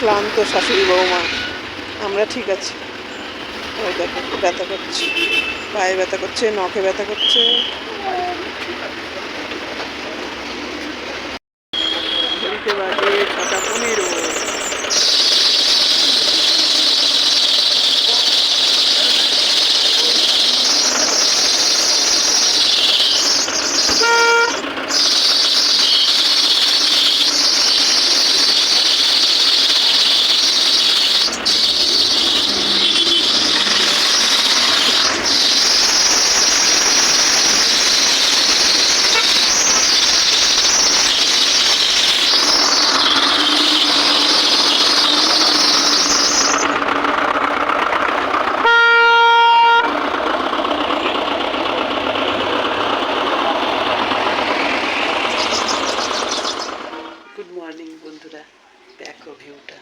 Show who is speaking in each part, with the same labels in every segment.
Speaker 1: ক্লান্ত শাশুড়ি বৌমা। আমরা ঠিক আছি। ও দেখো, ব্যথা করছে। পায়ে ব্যথা করছে, নখে ব্যথা করছে ঘড়িতে বাজে ছটা পনেরো গুড মর্নিং বন্ধুরা দেখো ভিউটা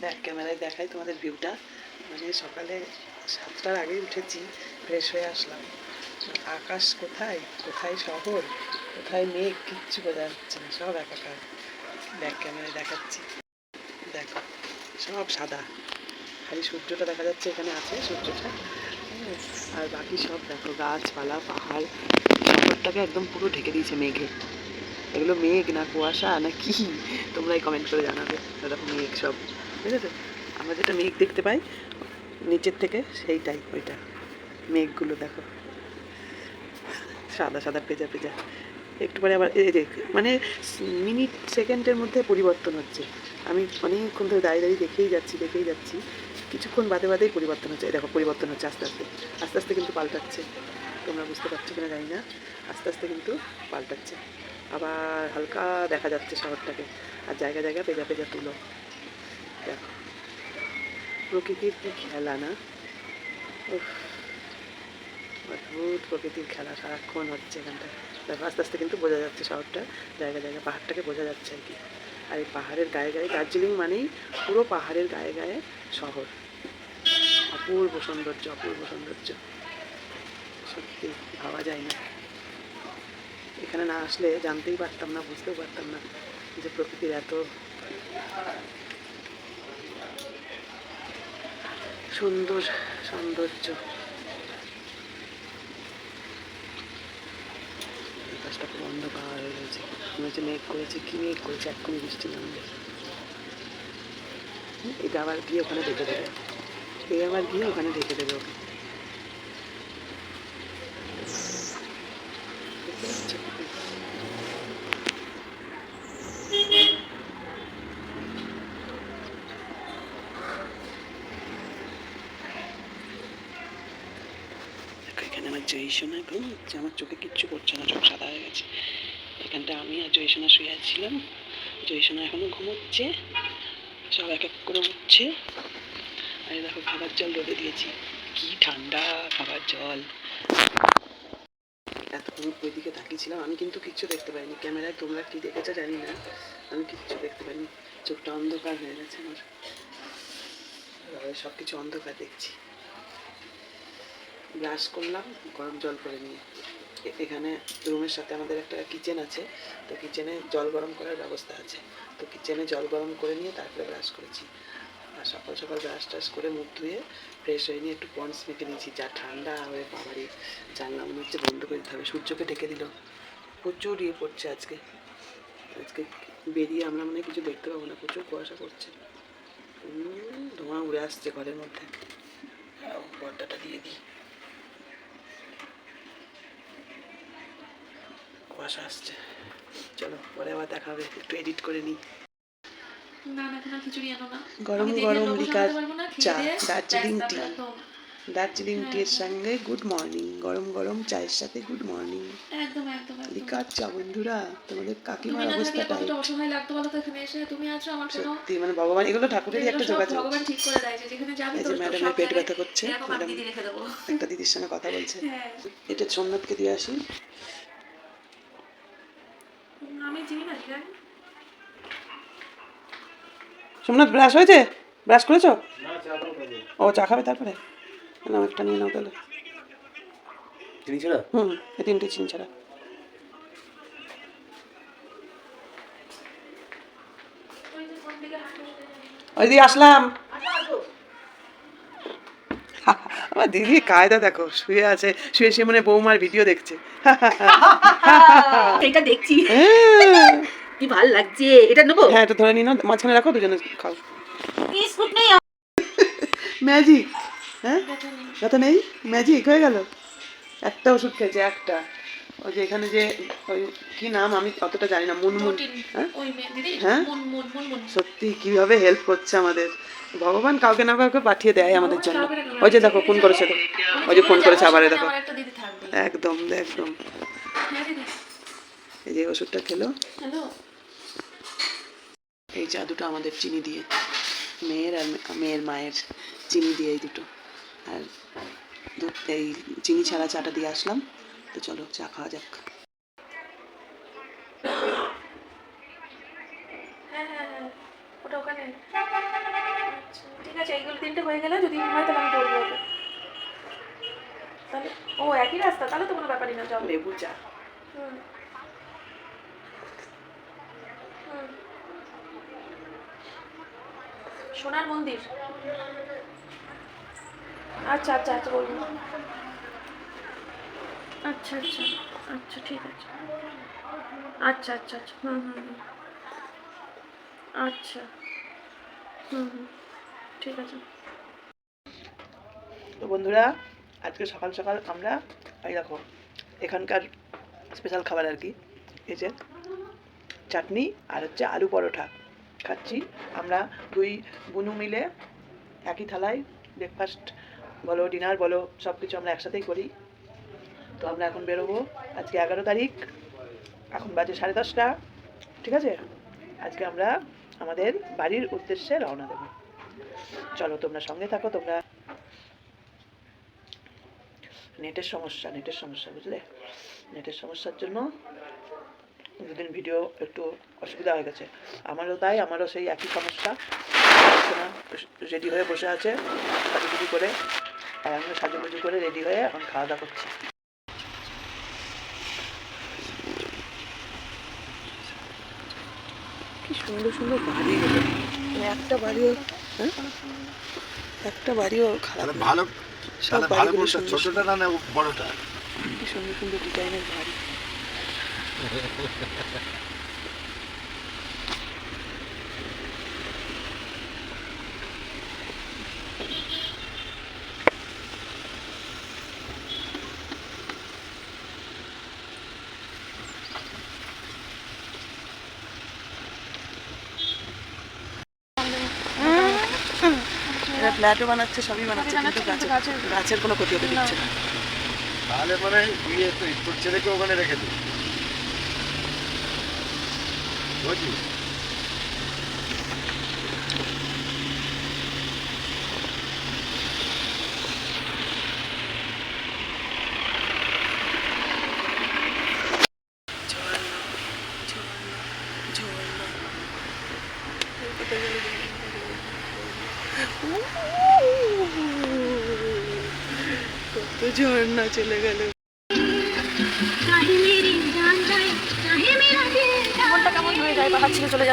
Speaker 1: ব্যাক ক্যামেরায় দেখাই তোমাদের ভিউটা মানে সকালে সাতটার আগেই উঠেছি ফ্রেশ হয়ে আসলাম। আকাশ কোথায়? কোথায় শহর? কোথায় মেঘ? কিচ্ছু বোঝা যাচ্ছে না, সব একাকার। ব্যাক ক্যামেরায় দেখাচ্ছি। দেখো, সব সাদা। খালি সূর্যটা দেখা যাচ্ছে এখানে আছে, সূর্যটা। আর বাকি সব দেখো, গাছপালা, পাহাড়। শহরটাকে একদম পুরো ঢেকে দিয়েছে মেঘে। এগুলো মেঘ না কুয়াশা না কি? তোমরাই কমেন্ট করে জানাবে। এরকম মেঘ সব বুঝেছ আমরা যেটা মেঘ দেখতে পাই নিচের থেকে সেইটাই ওইটা। মেঘগুলো দেখো। সাদা সাদা পেজা পেজা একটু পরে আবার এই যে মানে মিনিট, সেকেন্ডের মধ্যে পরিবর্তন হচ্ছে। আমি অনেকক্ষণ ধরে দাঁড়িয়ে দাঁড়িয়ে দেখেই যাচ্ছি দেখেই যাচ্ছি। কিছুক্ষণ বাদে, বাদেই পরিবর্তন হচ্ছে। দেখো, পরিবর্তন হচ্ছে আস্তে আস্তে। আস্তে আস্তে কিন্তু পাল্টাচ্ছে। তোমরা বুঝতে পারছ কিনা জানি না। আস্তে আস্তে কিন্তু পাল্টাচ্ছে। আবার হালকা দেখা যাচ্ছে শহরটাকে। আর জায়গা জায়গা পেজা পেজা তুলো। দেখো। প্রকৃতির কি খেলা না? অদ্ভুত প্রকৃতির খেলা সারাক্ষণ হচ্ছে এখানটায় দেখো, আস্তে আস্তে কিন্তু বোঝা যাচ্ছে শহরটা, জায়গা জায়গা, পাহাড়টাকে বোঝা যাচ্ছে আর কি। আর এই পাহাড়ের গায়ে গায়ে, দার্জিলিং মানেই পুরো পাহাড়ের গায়ে গায়ে শহর। অপূর্ব সৌন্দর্য অপূর্ব সৌন্দর্য। সত্যি, ভাবা যায় না। এখানে না আসলে জানতেই পারতাম না, বুঝতেও পারতাম না যে প্রকৃতির এত সুন্দর সৌন্দর্য। হয়ে হচ্ছে মেঘ করেছে, কি করেছে? বৃষ্টি এটা আবার গিয়ে ওখানে দেখে দেবে। এই আবার গিয়ে ওখানে দেখে দেবে ওকে দেখতে পাচ্ছ? দেখো এখানে আমার জয়সোনা ঘুমাচ্ছে আমার চোখে কিচ্ছু করছে না, চোখ সাদা হয়ে গেছে। এখানটা আমি আর জয়সোনা শুয়ে আছিলাম। জয়সোনা এখনও ঘুমোচ্ছে, সব এক এক করে উঠছে। আর দেখো, খাবার জল রোদে দিয়েছি। কি ঠান্ডা খাবার জল। এতক্ষণ ওইদিকে তাকিয়েছিলাম, আমি কিন্তু কিচ্ছু দেখতে পাইনি। ক্যামেরায় তোমরা কি দেখেছ জানি না, আমি কিচ্ছু দেখতে পাইনি। চোখটা অন্ধকার হয়ে গেছে আমার। সব কিছু অন্ধকার দেখছি। ব্রাশ করলাম, গরম জল করে নিয়ে। এখানে রুমের সাথে আমাদের একটা কিচেন আছে, তো কিচেনে জল গরম করার ব্যবস্থা আছে। তো কিচেনে জল গরম করে নিয়ে তারপরে ব্রাশ করেছি। আর সকাল সকাল ব্রাশ টাশ করে মুখ ধুয়ে ফ্রেশ হয়ে নিয়ে একটু পন্স মেখে নিয়েছি। যা ঠান্ডা হয়ে বাবারি জানলা মনে হচ্ছে বন্ধ করে দিতে হবে। সূর্যকে ঢেকে দিল। প্রচুর ইয়ে পড়ছে আজকে। আজকে বেরিয়ে আমরা মনে কিছু দেখতে পাবো না। প্রচুর কুয়াশা পড়ছে। ধোঁয়া উড়ে আসছে ঘরের মধ্যে। পর্দাটা দিয়ে দিই। কুয়াশা আসছে। চলো পরে আবার দেখা হবে। একটু এডিট করে নিই। গরম গরম লিকার চা দার্জিলিং টি। দার্জিলিং টির সঙ্গে গুড মর্নিং গরম গরম চায়ের সাথে গুড মর্নিং
Speaker 2: একদম
Speaker 1: লিকার চা বন্ধুরা তোমাদের
Speaker 2: তুমি
Speaker 1: কাকিমার অবস্থা টাইট
Speaker 2: অসহায় লাগতো বলো তো এখানে এসে? তুমি আছো আমার কোনো
Speaker 1: সত্যি মানে ভগবান এগুলো ঠাকুরেরই একটা যোগাযোগ।
Speaker 2: ভগবান ঠিক করে দেয় যেখানে যাবি
Speaker 1: ম্যাডামের পেট ব্যথা করছে ম্যাডাম
Speaker 2: দিদি রেখে দেবো
Speaker 1: একটা দিদির সঙ্গে কথা বলছে
Speaker 2: হ্যাঁ
Speaker 1: এটা সোমনাথকে দিয়ে আসি সোমনাথ ব্রাশ হয়েছে? ব্রাশ করেছ? ও চা খাবে তারপরে? না একটা নিয়ে নাও তাহলে।
Speaker 3: চিনি ছাড়া?
Speaker 1: হুম এই তিনটে চিন ছাড়া।
Speaker 2: ওই
Speaker 1: ওই দিয়ে আসলাম। আমার দিদি কায়দা দেখো শুয়ে আছে শুয়ে শুয়ে মানে বৌমার ভিডিও দেখছে।
Speaker 4: এটা দেখছি।
Speaker 1: হ্যাঁ।
Speaker 4: কি ভালো লাগছে। এটা নেব?
Speaker 1: হ্যাঁ এটা ধরে নিন মাঝখানে রাখো দুজনে খাও।
Speaker 4: বিস্কুট নেই
Speaker 1: ম্যাজিক হ্যাঁ?
Speaker 2: ব্যথা নেই?
Speaker 1: ম্যাজিক হয়ে গেল? একটা ওষুধ খেয়েছে একটা। ওই যে এখানে যে ওই কি নাম আমি অতটা জানি না মুনমুন হ্যাঁ? হ্যাঁ? সত্যি কীভাবে হেল্প করছে আমাদের। ভগবান কাউকে না কাউকে পাঠিয়ে দেয় আমাদের জন্য। ওই যে দেখো ফোন করেছে তো। ওই যে ফোন করেছে আবার দেখো। একদম একদম। এই যে ওষুধটা খেলো। এই চা দুটো আমাদের চিনি দিয়ে। মেয়ের আর মেয়ের মায়ের চিনি দিয়ে এই দুটো। আর দুধ এই চিনি ছাড়া চাটা দিয়ে আসলাম। তো চলো চা খাওয়া যাক।
Speaker 2: হ্যাঁ হ্যাঁ হ্যাঁ। ওটা ওখানে। ঠিক আছে এইগুলো তিনটে হয়ে গেলে যদি হয় তাহলে আমি বলব ওকে। তাহলে ও একই রাস্তা তাহলে তো কোনো ব্যাপারই না যাও
Speaker 1: লেবু চা।
Speaker 2: হুম। সোনার মন্দির। আচ্ছা আচ্ছা আচ্ছা বলব। আচ্ছা আচ্ছা আচ্ছা ঠিক আছে। আচ্ছা আচ্ছা আচ্ছা হুম হুম হুম। আচ্ছা হুম হুম। ঠিক আছে।
Speaker 1: তো বন্ধুরা, আজকে সকাল সকাল আমরা, এই দেখো, এখানকার স্পেশাল খাবার আর কি, এই যে চাটনি আর হচ্ছে আলু পরোটা খাচ্ছি। আমরা দুই বুনু মিলে একই থালায় ব্রেকফাস্ট বলো ডিনার বলো সব কিছু আমরা একসাথেই করি। তো আমরা এখন বেরোবো আজকে এগারো তারিখ, এখন বাজে সাড়ে দশটা, ঠিক আছে? আজকে আমরা আমাদের বাড়ির উদ্দেশ্যে রওনা দেবো। চলো, তোমরা সঙ্গে থাকো, তোমরা নেটের সমস্যা নেটের সমস্যা, বুঝলে? নেটের সমস্যার জন্য দুদিন ভিডিও একটু অসুবিধা হয়ে গেছে। আমারও তাই, আমারও সেই একই সমস্যা। রেডি হয়ে বসে আছে, সাজুগুজু করে, আর আমিও সাজুগুজু করে রেডি হয়ে এখন খাওয়া দাওয়া করছি। সুন্দর সুন্দর বাড়ি মানে একটা বাড়িও হ্যাঁ একটা বাড়িও খারাপ
Speaker 5: ভালো
Speaker 1: সব
Speaker 5: ভালো
Speaker 1: বাড়িগুলো
Speaker 5: ছোটটা না বড়টা।
Speaker 1: কি সুন্দর সুন্দর ডিজাইনের বাড়ি এরা ফ্ল্যাটও বানাচ্ছে সবই বানাচ্ছে কিন্তু গাছের
Speaker 2: গাছের-
Speaker 1: কোনো ক্ষতি হতে দিচ্ছে না।
Speaker 5: তাহলে মানে বিয়ে তো তোর ছেলেকে ওখানে রেখে দিই বুঝলি
Speaker 1: ঝর্ণা ঝর্ণা ঝর্ণা কত ঝর্ণা চলে গেল।
Speaker 2: মনটা কেমন ছেড়ে চলে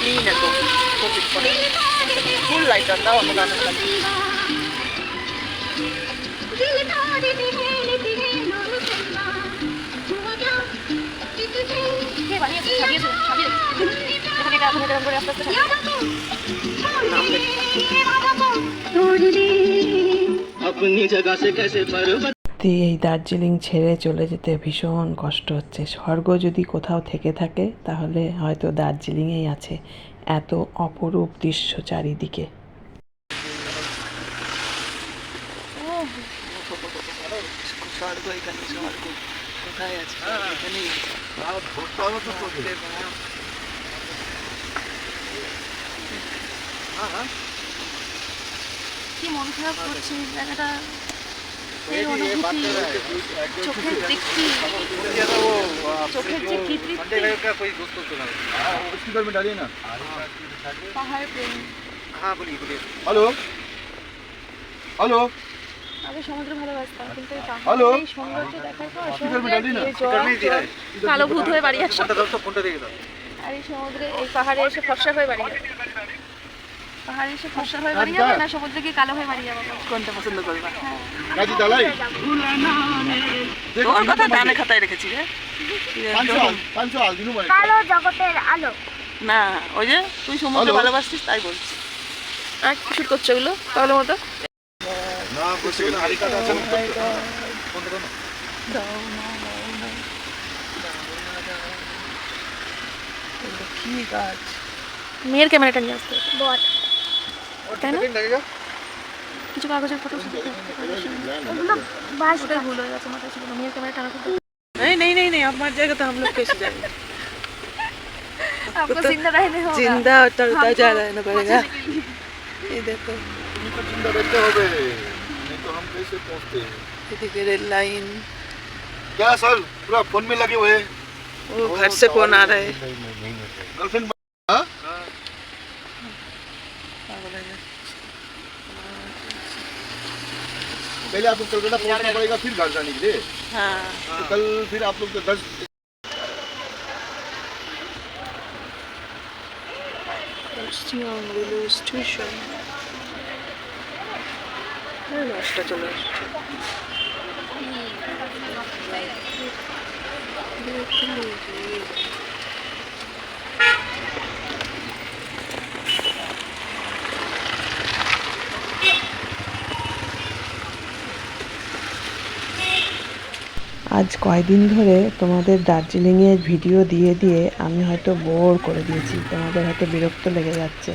Speaker 1: ক্লিন ফুল লাইট
Speaker 2: এটা এখন এরকম করে আস্তে আস্তে সাজিয়ে
Speaker 6: यादों को छोड़ दे वादा को तोड़ दे
Speaker 7: अपनी जगह से कैसे पर्वत
Speaker 1: সত্যি এই দার্জিলিং ছেড়ে চলে যেতে ভীষণ কষ্ট হচ্ছে স্বর্গ যদি কোথাও থেকে থাকে তাহলে হয়তো দার্জিলিংয়েই আছে এত অপরূপ দৃশ্য চারিদিকে স্বর্গ এখানে স্বর্গ কোথায় আছে
Speaker 2: কি মন খারাপ করছে? জায়গাটা এই অনুভূতি চোখের চোখের যে পাহাড় প্রেম।
Speaker 5: হ্যালো? হ্যালো?
Speaker 2: আগে সমুদ্র ভালোবাসতাম কিন্তু এই
Speaker 5: হ্যালো?
Speaker 2: সৌন্দর্য দেখার পর সমুদ্রে কালো ভূত হয়ে বাড়ি আসে।
Speaker 5: তো ফোনটা দাও।
Speaker 2: আর এই সমুদ্রে এই পাহাড়ে এসে ফর্সা হয়ে বাড়ি পাহাড়ে এসে ফর্সা হয়ে বাড়ি যাবে না সমুদ্রে গিয়ে কালো হয়ে বাড়ি যাব?
Speaker 1: কোনটা পছন্দ করবা?
Speaker 5: কাজী দালাই।
Speaker 1: তোর কথা ডানে খাতায় রেখেছি রে।
Speaker 5: দিনু
Speaker 6: কালো জগতের আলো।
Speaker 1: না ওই যে তুই সমুদ্র ভালোবাসছিস তাই বলছিস
Speaker 2: আর কি শুট করছ এগুলো? তাহলে মতো।
Speaker 5: না বলছি না হাড়ি কাটা আছে না দাও না
Speaker 1: কি গাছ?
Speaker 2: মেয়ের ক্যামেরাটা নিয়ে আসতে।
Speaker 6: বল
Speaker 2: তাই না?
Speaker 5: সেকেন্ড লাগেগা
Speaker 2: কিছু কাগজের ফটো
Speaker 6: ওগুলো বাস
Speaker 2: ওটাই ভুল হয়ে গেছে মাথায় ছিল না। মেয়ের ক্যামেরা টানা খুলতে
Speaker 1: नहीं नहीं नहीं नहीं हमारी जगह तो हम लोग कैसे जाएंगे
Speaker 2: आपको जिंदा रहने होगा
Speaker 1: जिंदा उतरता
Speaker 2: हमको
Speaker 1: जा रहना पड़ेगा
Speaker 2: बचाने के लिए।
Speaker 1: ये देखो
Speaker 5: तुमको जिंदा रहते होगे नहीं तो हम कैसे पहुंचते
Speaker 1: এদিকে রেল লাইন
Speaker 5: क्या सर पूरा फोन में लगे हुए
Speaker 1: वो घर से फोन आ रहा है
Speaker 5: गर्लफ्रेंड पहले आपको कलकत्ता पहुंचना पड़ेगा फिर घर जाने के लिए
Speaker 1: हाँ
Speaker 5: तो कल फिर आप लोग तो दस
Speaker 1: পশ্চিমবঙ্গ রেলওয়ে স্টেশন এই বাসটা চলে আসছে আজ কয়দিন ধরে তোমাদের দার্জিলিংয়ের ভিডিও দিয়ে দিয়ে আমি হয়তো বোর করে দিয়েছি, তোমাদের হয়তো বিরক্ত লেগে যাচ্ছে।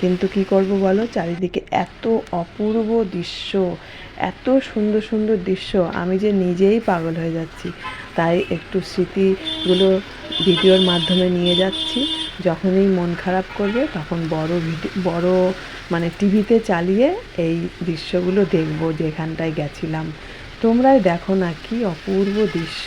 Speaker 1: কিন্তু কি করব বলো? চারিদিকে এত অপূর্ব দৃশ্য, এত সুন্দর সুন্দর দৃশ্য, আমি যে নিজেই পাগল হয়ে যাচ্ছি। তাই একটু স্মৃতিগুলো ভিডিওর মাধ্যমে নিয়ে যাচ্ছি। যখনই মন খারাপ করবে তখন বড় ভিডিও বড় মানে টিভিতে চালিয়ে এই দৃশ্যগুলো দেখব যেখানটায় গেছিলাম। তোমরাই দেখো না কি অপূর্ব দৃশ্য।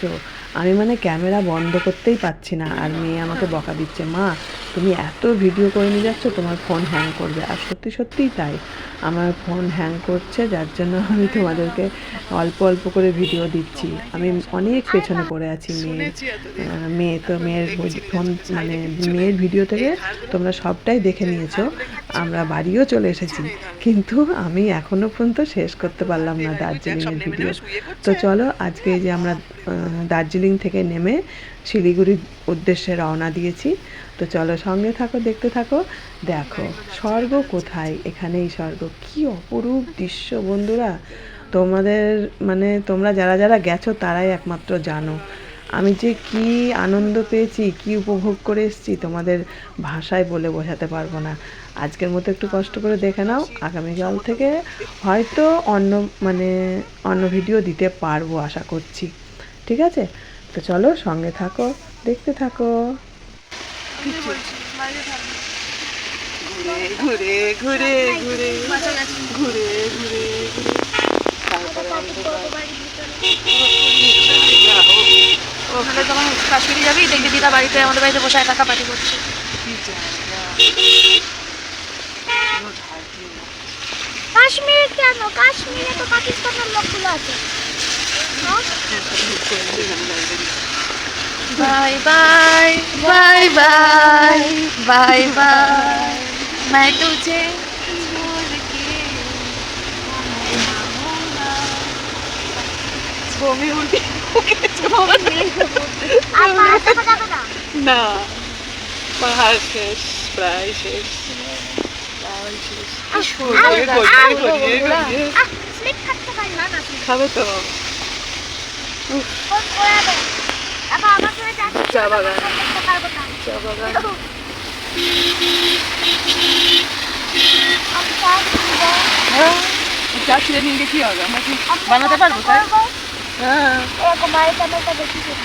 Speaker 1: আমি মানে ক্যামেরা বন্ধ করতেই পারছি না। আর মেয়ে আমাকে বকা দিচ্ছে, মা তুমি এত ভিডিও করে নিয়ে যাচ্ছ তোমার ফোন হ্যাং করবে। আর সত্যি সত্যিই তাই। আমার ফোন হ্যাং করছে যার জন্য আমি তোমাদেরকে অল্প অল্প করে ভিডিও দিচ্ছি। আমি অনেক পেছনে পড়ে আছি আহ, মেয়ে তো মেয়ের ফোন মানে মেয়ের ভিডিও থেকে তোমরা সবটাই দেখে নিয়েছো। আমরা বাড়িও চলে এসেছি। কিন্তু আমি এখনও পর্যন্ত শেষ করতে পারলাম না দার্জিলিংয়ের ভিডিও তো চলো আজকে যে আমরা দার্জিলিং থেকে নেমে শিলিগুড়ির উদ্দেশ্যে রওনা দিয়েছি। তো চলো সঙ্গে থাকো, দেখতে থাকো। দেখো, স্বর্গ কোথায়? এখানেই স্বর্গ। কি অপরূপ দৃশ্য বন্ধুরা। তোমাদের মানে তোমরা যারা যারা গেছো তারাই একমাত্র জানো। আমি যে কি আনন্দ পেয়েছি, কি উপভোগ করে এসেছি তোমাদের ভাষায় বলে বোঝাতে পারব না। আজকের মতো একটু কষ্ট করে দেখে নাও আগামীকাল থেকে হয়তো অন্য মানে অন্য ভিডিও দিতে পারব আশা করছি। ঠিক আছে? তো চলো সঙ্গে থাকো, দেখতে থাকো। ঘুরে ঘুরে ঘুরে ঘুরে ঘুরে ঘুরে
Speaker 2: ওখানে তোমার কাশ্মীরি যাবি দেখবি দিদা বাড়িতে আমাদের বাড়িতে বসে একা পার্টি করছে।
Speaker 6: কাশ্মীরে কেন? কাশ্মীরে তো পাকিস্তানের লোকগুলো আছে।
Speaker 2: Bye bye bye bye bye bye मैं तुझे छोड़ के
Speaker 1: বমি উল্টে
Speaker 6: আর পাহাড় দেখা যাবে না
Speaker 1: না পাহাড় শেষ প্রায় শেষ প্রায় শেষ
Speaker 6: আর-
Speaker 1: এ করি, এ করি, এ করি, এ।
Speaker 6: আহ, স্লিপ খাটতে পারি না না
Speaker 1: খাবে তো চা বাগান। বাগান। হ্যাঁ চা ছিঁড়ে নিয়ে গিয়ে হবে? আমরা কি বানাতে পারব তাই? হ্যাঁ।
Speaker 6: এরকম বাড়িতে আমি একটা বেশি করব।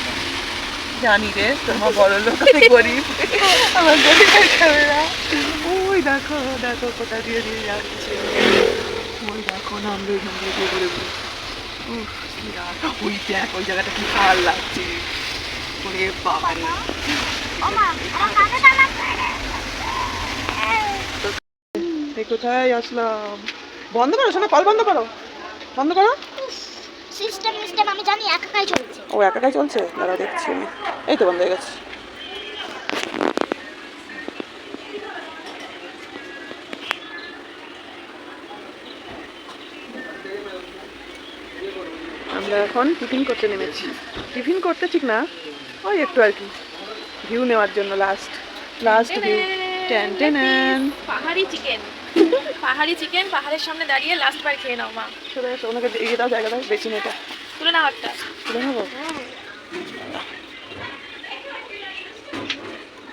Speaker 1: জানি রে তোমার বড় লোক গরিব। আমার ওই দেখো দেখো কোথা দিয়ে দিয়ে যাচ্ছে। ওই দেখো নামবে ঘুরে উফ, ওই দেখ ওই জায়গাটা কি ভালো লাগছে। বাবা
Speaker 6: করে।
Speaker 1: এই কোথায় আসলাম? বন্ধ করো শোনা কল বন্ধ করো। বন্ধ করো।
Speaker 6: সিস্টেম সিস্টেম আমি জানি একাকাই চলছে।
Speaker 1: ও একাকাই চলছে? দাঁড়াও দেখছি আমি। এই তো বন্ধ হয়ে গেছে। আমরা এখন টিফিন করতে নেমেছি। টিফিন করতে ঠিক না? ওই একটু আর কি। ভিউ নেওয়ার জন্য last last view ten ten
Speaker 2: পাহাড়ি চিকেন পাহাড়ি চিকেন পাহাড়ের সামনে দাঁড়িয়ে লাস্ট বার খেয়ে নাও মা।
Speaker 1: চলে এসো ওনাকে দিয়ে দাও জায়গা দাও বেশি নেটা
Speaker 2: তুলে নাও একটা।
Speaker 1: তুলে নেব?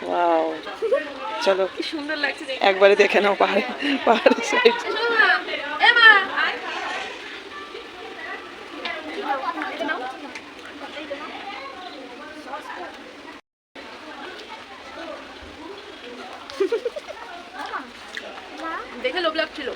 Speaker 1: ওয়াও চলো
Speaker 2: কি সুন্দর লাগছে
Speaker 1: একবারে দেখে নাও পাহাড় পাহাড়ের সাইড
Speaker 2: এসো মা। এ মা আয়। লাগছিল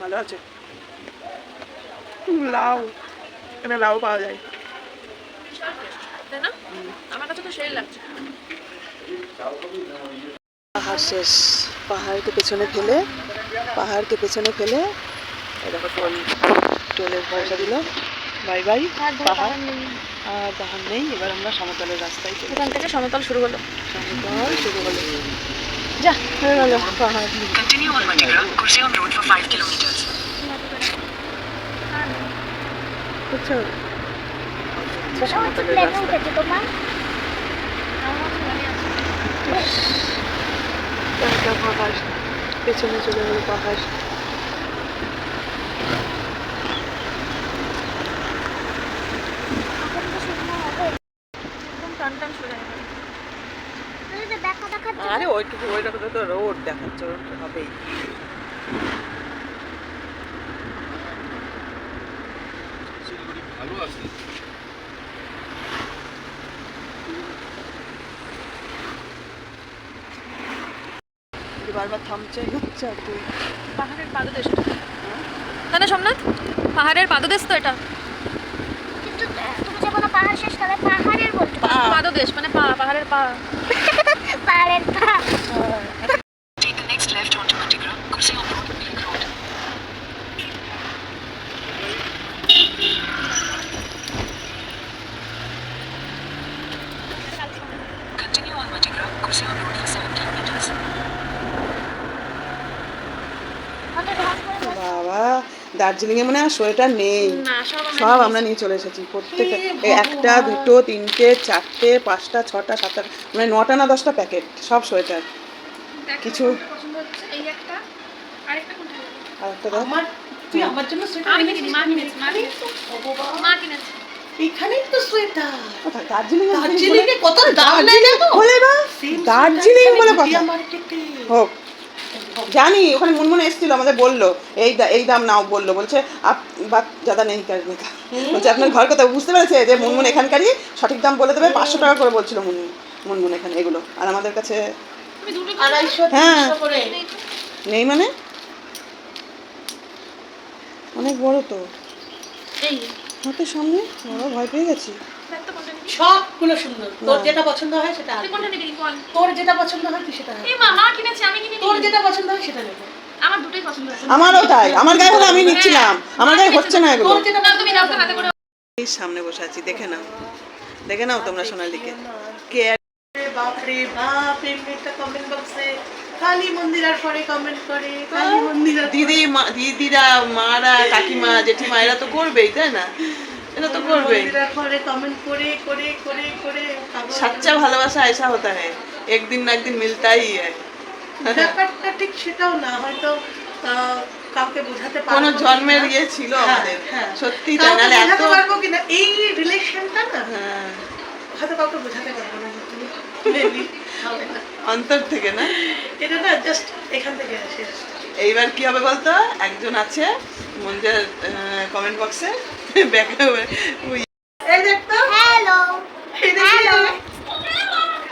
Speaker 2: ভালো আছে।
Speaker 1: ভালো লাউ এখানে লাউ পাওয়া যায়।
Speaker 2: আমার কাছে তো সেই লাগছে।
Speaker 1: পাহাড় শেষ। পাহাড়কে পেছনে ফেলে পাহাড়কে পেছনে ফেলে টোল টোলের পয়সা দিল। বাই বাই পাহাড়। আর পাহাড় নেই এবার আমরা সমতলের রাস্তায় চলে
Speaker 2: এখান থেকে সমতল শুরু হলো।
Speaker 1: সমতল শুরু হলো। যা হয়ে গেল। পাহাড়।
Speaker 8: Continue on Matigra, Kurseong Road for 5 kilometers.
Speaker 1: বুঝছ?
Speaker 6: সমতলের প্লেনে তোমার।
Speaker 1: একটা পাহাড়। পেছনে চলে গেল পাহাড়
Speaker 2: একদম টান টান শুরু হয়ে গেল
Speaker 6: দেখা দেখা
Speaker 1: আরে ওইটুকু ওইটুকু তো রোড দেখাচ্ছে রোড হবেই।
Speaker 5: ভালো আছে?
Speaker 1: বারবার থামছে। হচ্ছে আর তুই
Speaker 2: পাহাড়ের পাদদেশ এটা। তাই না সোমনাথ পাহাড়ের পাদদেশ তো এটা।
Speaker 6: কিন্তু তুমি যখন পাহাড় শেষ তাহলে পাহাড়ের বলতে
Speaker 2: পাদদেশ মানে পা পাহাড়ের পা
Speaker 6: পাহাড়ের পা
Speaker 8: Take
Speaker 1: দার্জিলিং এ মনে হয় সোয়েটার নেই।
Speaker 2: সব
Speaker 1: আমরা নিয়ে চলে এসেছি। প্রত্যেকটা একটা দুটো তিনটে চারটে পাঁচটা ছটা সাতটা মানে নটা না দশটা প্যাকেট সব সোয়েটার। কিছু
Speaker 2: আরেকটা
Speaker 1: আর
Speaker 9: তুই আমার জন্য এখানেই তো সোয়েটার।
Speaker 1: দার্জিলিং
Speaker 9: দার্জিলিং কত দাম নেয়
Speaker 1: বলে দার্জিলিং বলে কথা। হোক। জানি ওখানে মুনমুন এসেছিল আমাদের বলল এই দা- এই দাম নাও বলল বলছে আপ বাত জাদা নেই কারণে বলছে আপনার ঘর কথা বুঝতে পেরেছে যে মুনমুন এখানকারই সঠিক দাম বলে দেবে পাঁচশো টাকা করে বলছিল মুনমুন মুনমুন এখানে এগুলো। আর আমাদের কাছে
Speaker 9: আড়াইশো
Speaker 1: হ্যাঁ। নেই মানে? অনেক বড় তো।
Speaker 2: এই।
Speaker 1: হাতের সামনে? বড় ভয় পেয়ে গেছি।
Speaker 9: সবগুলো সুন্দর। তোর যেটা পছন্দ হয় সেটা
Speaker 2: তুই কোনটা নিবি বল।
Speaker 9: তোর যেটা পছন্দ হয় তুই সেটা
Speaker 2: এই মা মা কিনেছে আমি কিনে
Speaker 9: তোর যেটা পছন্দ হয় সেটা নেব
Speaker 2: আমার দুটোই পছন্দ হয়েছে।
Speaker 1: আমারও তাই। আমার গায়ে হলে আমি নিচ্ছিলাম। আমার গায়ে হচ্ছে না এগুলো।
Speaker 9: তোর যেটা
Speaker 2: তুমি দাও হাতে করে
Speaker 1: এই সামনে বসে আছি দেখে নাও। দেখে নাও তোমরা সোনালিকে কে
Speaker 9: বাপরে বাপ এই মেয়েটা কমেন্ট বক্সে কালী মন্দির আর পরে কমেন্ট করে। কালী মন্দির
Speaker 1: দিদি মা দিদিরা মারা কাকিমা জেঠিমা এরা তো করবেই তাই না? এরা তো করবেই
Speaker 9: মন্দির আর পরে কমেন্ট করে করে করে করে পাগল।
Speaker 1: सच्चा ভালোবাসা ऐसा होता है एक दिन ना एक दिन मिलता ही है
Speaker 9: ব্যাপারটা ঠিক সেটাও না হয়তো আহ, কাউকে বোঝাতে পারবো
Speaker 1: কোনো
Speaker 9: কিনা।
Speaker 1: জন্মের ইয়ে ছিল
Speaker 9: হ্যাঁ,
Speaker 1: আমাদের
Speaker 9: হ্যাঁ।
Speaker 1: সত্যি তাই
Speaker 9: কাউকে
Speaker 1: নাহলে এত
Speaker 9: বোঝাতে পারবো কিনা এই রিলেশনটা না
Speaker 1: হ্যাঁ,
Speaker 9: হয়তো কাউকে বোঝাতে পারবো না Maybe হবে না
Speaker 1: অন্তর থেকে না
Speaker 9: এটা না জাস্ট এখান থেকে আসে
Speaker 1: এইবার কি হবে বলতো? একজন আছে মঞ্জের কমেন্ট বক্সে ব্যাকে
Speaker 9: এই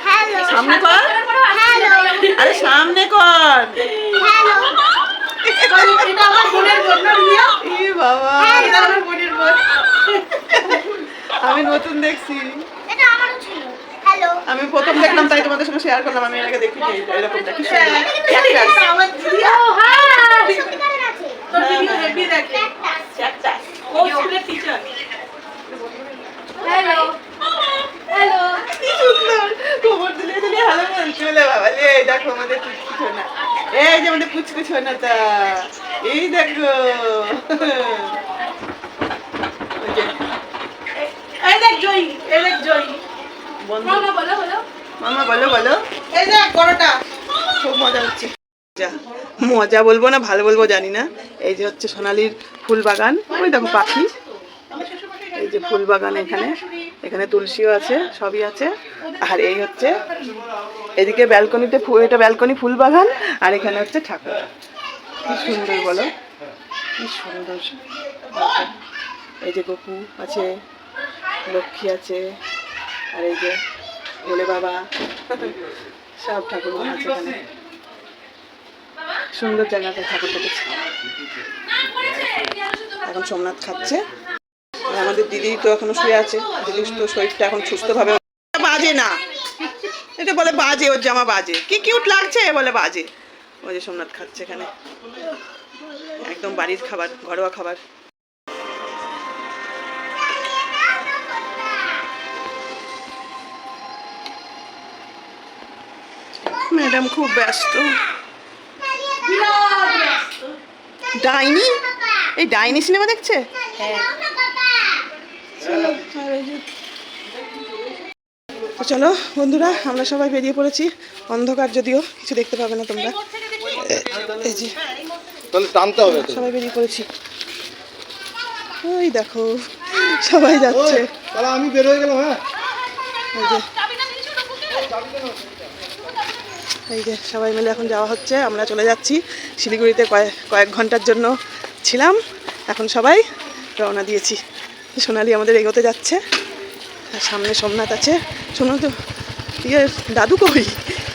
Speaker 6: হ্যালো
Speaker 1: সামনে কর। আরে সামনে কর। বাবা। আমি নতুন দেখছি
Speaker 6: এটা আমারও ছিল হ্যালো
Speaker 1: আমি প্রথম দেখলাম তাই তোমাদের সঙ্গে শেয়ার করলাম আমি এর আগে দেখিনি
Speaker 6: হ্যাঁ
Speaker 9: হেভি দেখে।
Speaker 6: হ্যালো হ্যালো
Speaker 1: কি সুন্দর। দিলে দিলে বাবা? লে দেখো আমাদের পুচকু ছোনা। এই যে আমাদের পুচকু ছোনাটা। এই দেখো। ওই যে।
Speaker 9: এই দেখ জয়ী এই দেখ জয়ী।
Speaker 1: বন্ধু।
Speaker 9: বলো বলো বলো।
Speaker 1: মামা বলো বলো। এই দেখ বড়টা খুব মজা হচ্ছে। যা। মজা বলব না ভালো বলব জানি না। এই যে হচ্ছে সোনালির ফুল বাগান। ওই দেখো পাখি। এই যে ফুল বাগান এখানে। এখানে তুলসীও আছে সবই আছে। আর এই হচ্ছে এদিকে ব্যালকনিতে ফুল এটা ব্যালকনি ফুল বাগান আর এখানে হচ্ছে ঠাকুর। কি সুন্দর বলো। কি সুন্দর। এই যে গপু আছে লক্ষ্মী আছে। আর এই যে ভোলে বাবা, সব ঠাকুর আছে এখানে। সুন্দর জায়গাটা ঠাকুর দেখেছি। এখন সোমনাথ খাচ্ছে। আর আমাদের দিদি তো এখনও শুয়ে আছে। দিদির তো শরীরটা এখন সুস্থভাবে বাজে না। এটা বলে বাজে, ওর জামা বাজে। কি কিউট লাগছে, বলে বাজে। ওই যে সোমনাথ খাচ্ছে এখানে। একদম বাড়ির খাবার, ঘরোয়া খাবার। ম্যাডাম খুব ব্যস্ত। ডাইনি? এই ডাইনি সিনেমা দেখছে? তো চলো বন্ধুরা আমরা সবাই বেরিয়ে পড়েছি। অন্ধকার যদিও কিছু দেখতে পাবে না তোমরা। এই যে
Speaker 5: তাহলে টানতে হবে
Speaker 1: সবাই বেরিয়ে পড়েছি। ওই দেখো সবাই যাচ্ছে।
Speaker 5: তাহলে আমি বের হয়ে গেলাম হ্যাঁ?
Speaker 1: এই যে সবাই মিলে এখন যাওয়া হচ্ছে আমরা চলে যাচ্ছি। শিলিগুড়িতে কয়েক কয়েক ঘণ্টার জন্য ছিলাম এখন সবাই রওনা দিয়েছি। সোনালি আমাদের এগোতে যাচ্ছে আর সামনে সোমনাথ আছে। সোমনাথ তো ইয়ে দাদু কই?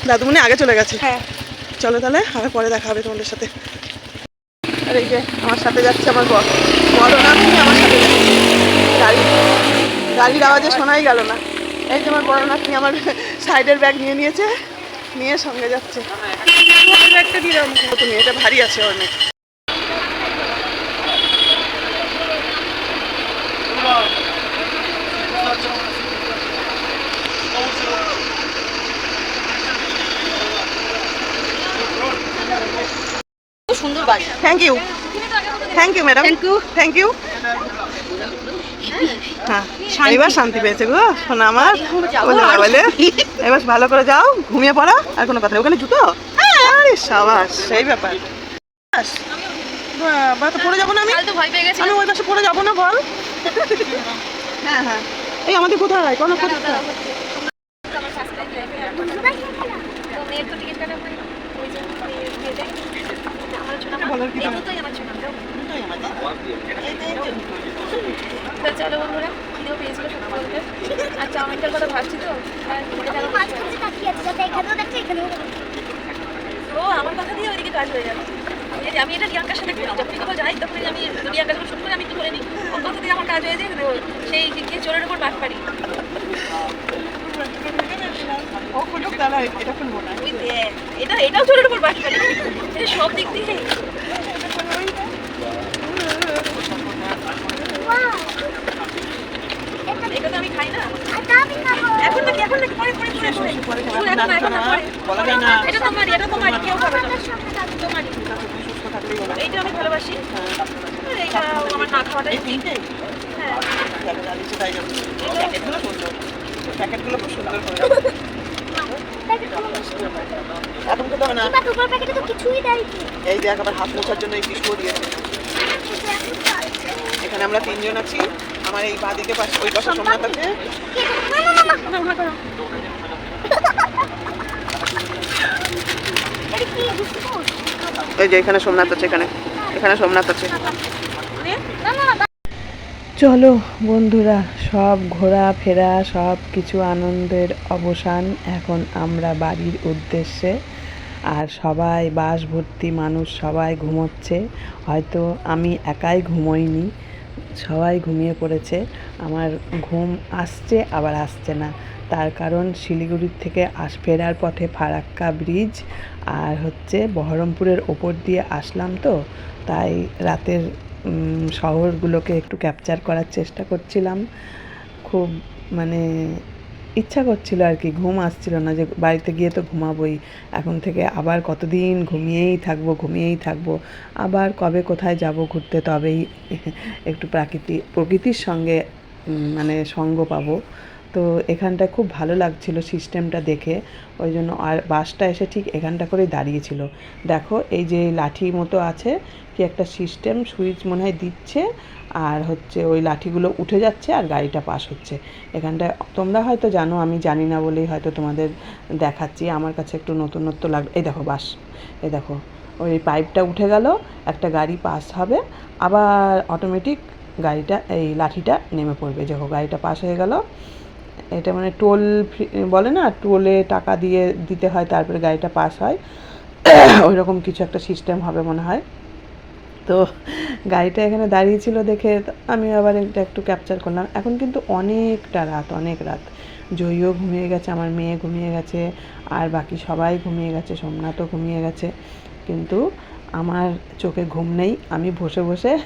Speaker 1: দাদু মনে আগে চলে গেছে। হ্যাঁ। চলো তাহলে আবার পরে দেখা হবে তোমাদের সাথে। আর এই যে আমার সাথে যাচ্ছে আমার বড় বড় নাতনি আমার সাথে যাচ্ছে। গাড়ি গাড়ির আওয়াজে শোনাই গেল না। এই যে আমার বড় নাতনি আমার সাইডের ব্যাগ নিয়ে নিয়েছে। নিয়ে সঙ্গে যাচ্ছে। ব্যাগটা দিলাম তুমি এটা ভারী আছে অনেক।
Speaker 4: সুন্দর বাড়ি।
Speaker 1: Thank you thank you madam thank you thank you হ্যাঁ এবার শান্তি পেয়েছে গো শোনা আমার বলে না বলে। এবার ভালো করে যাও ঘুমিয়ে পড়ো আর কোনো কথা নেই। ওখানে জুতো? আরে সাবাস সেই ব্যাপার। বাবা তো পড়ে যাব না আমি? আমি ওই পাশে পড়ে যাব না বল। হ্যাঁ হ্যাঁ। এই আমাদের কোথায়? কোনো কোথায়?
Speaker 2: দিয়ে দেয় আমার চাউমিনটার কথা ভাবছি তো। ও আমার কথা দিয়ে ওইদিকে কাজ হয়ে যাবে আমি এটা রিয়াঙ্কার সাথে করি যাই তখনই আমি রিয়াঙ্কার শুট করে আমি একটু ধরে নিই ওর কথা দিয়ে আমার কাজ হয়ে যায় সেই গিয়ে চোরের উপর বাদ পারি
Speaker 1: ও খুলুক দাঁড়া এটা খুলবো না
Speaker 2: এটা এটাও চোরের উপর পারি এটা সব দিক দিয়ে এটা আমি ভালোবাসি এইটা আমার না। খাওয়াটাই হ্যাঁ
Speaker 1: প্যাকেটগুলো খুব সুন্দর করে এখন তো দেবে না। এই দেখ আবার হাত মোছার জন্য এই টিস্যুও দিয়েছে। এখানে আমরা তিনজন আছি। আমার এই বাদিকে পাশে ওই পাশে সোমনাথ আছে? এই যে এখানে সোমনাথ আছে এখানে। এখানে সোমনাথ আছে।
Speaker 10: চলো বন্ধুরা, সব ঘোরাফেরা সব কিছু আনন্দের অবসান এখন আমরা বাড়ির উদ্দেশ্যে। আর সবাই বাস ভর্তি মানুষ, সবাই ঘুমোচ্ছে। হয়তো আমি একাই ঘুমোইনি, সবাই ঘুমিয়ে পড়েছে। আমার ঘুম আসছে, আবার আসছে না। তার কারণ শিলিগুড়ির থেকে আস, ফেরার পথে ফারাক্কা ব্রিজ আর হচ্ছে বহরমপুরের ওপর দিয়ে আসলাম তো, তাই রাতের শহরগুলোকে একটু ক্যাপচার করার চেষ্টা করছিলাম। খুব মানে ইচ্ছা করছিল আর কি, ঘুম আসছিল না যে বাড়িতে গিয়ে তো ঘুমাবোই। এখন থেকে আবার কতদিন ঘুমিয়েই থাকব ঘুমিয়েই থাকব। আবার কবে কোথায় যাব ঘুরতে তবেই একটু প্রাকৃতিক প্রকৃতির সঙ্গে মানে সঙ্গ পাবো। তো এখানটা খুব ভালো লাগছিল সিস্টেমটা দেখে। ওই জন্য আর বাসটা এসে ঠিক এখানটা করেই দাঁড়িয়েছিল। দেখো, এই যে লাঠি মতো আছে, কি একটা সিস্টেম, সুইচ মনে হয় দিচ্ছে, আর হচ্ছে ওই লাঠিগুলো উঠে যাচ্ছে আর গাড়িটা পাস হচ্ছে। এখানটায় তোমরা হয়তো জানো, আমি জানি না বলেই হয়তো তোমাদের দেখাচ্ছি। আমার কাছে একটু নতুনত্ব লাগ, এই দেখো বাস, এই দেখো, ওই পাইপটা উঠে গেল, একটা গাড়ি পাস হবে, আবার অটোমেটিক গাড়িটা, এই লাঠিটা নেমে পড়বে। দেখো, গাড়িটা পাস হয়ে গেল এটা মানে টোল ফ্রি, বলে না, টোলে টাকা দিয়ে দিতে হয়, তারপরে গাড়িটা পাস হয়। ওই রকম কিছু একটা সিস্টেম হবে মনে হয়। তো গাড়িটা এখানে দাঁড়িয়েছিল দেখে আমি আবার এটা একটু ক্যাপচার করলাম। এখন কিন্তু অনেকটা রাত, অনেক রাত। জয়ীও ঘুমিয়ে গেছে, আমার মেয়ে ঘুমিয়ে গেছে, আর বাকি সবাই ঘুমিয়ে গেছে, সোমনাথও ঘুমিয়ে গেছে। কিন্তু আমার চোখে ঘুম নেই, আমি বসে বসে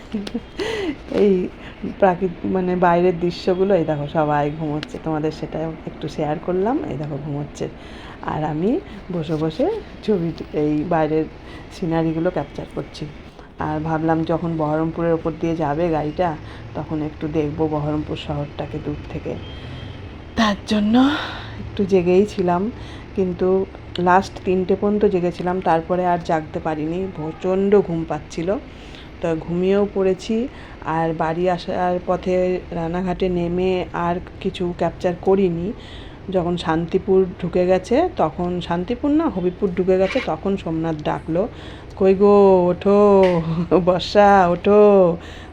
Speaker 10: এই প্রাকৃত মানে বাইরের দৃশ্যগুলো, এই দেখো সবাই ঘুমোচ্ছে, তোমাদের সেটা একটু শেয়ার করলাম, এই দেখো ঘুমোচ্ছে। আর আমি বসে বসে ছবি এই বাইরের সিনারিগুলো ক্যাপচার করছি। আর ভাবলাম যখন বহরমপুরের ওপর দিয়ে যাবে গাড়িটা, তখন একটু দেখব বহরমপুর শহরটাকে দূর থেকে। তার জন্য একটু জেগেই ছিলাম, কিন্তু লাস্ট তিনটে পর্যন্ত জেগেছিলাম, তারপরে আর জাগতে পারিনি, প্রচণ্ড ঘুম পাচ্ছিল। তো ঘুমিয়েও পড়েছি আর বাড়ি আসার পথে রানাঘাটে নেমে আর কিছু ক্যাপচার করিনি। যখন শান্তিপুর ঢুকে গেছে, তখন শান্তিপুর না, হবিপুর ঢুকে গেছে, তখন সোমনাথ ডাকলো, কই গো, ওঠো, বর্ষা, ওঠো,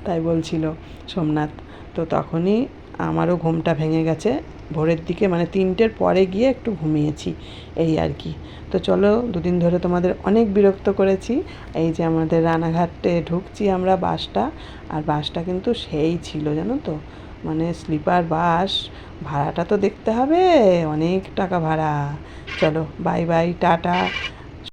Speaker 10: তাই বলছিল সোমনাথ। তো তখনই আমারও ঘুমটা ভেঙে গেছে। ভোরের দিকে মানে তিনটের পরে গিয়ে একটু ঘুমিয়েছি, এই আর কি। তো চলো, দুদিন ধরে তোমাদের অনেক বিরক্ত করেছি। এই যে আমাদের রানাঘাটে ঢুকছি আমরা বাসটা, আর বাসটা কিন্তু সেই ছিল, জানো তো? মানে স্লিপার বাস, ভাড়াটা তো দেখতে হবে, অনেক টাকা ভাড়া। চলো, বাই বাই, টাটা।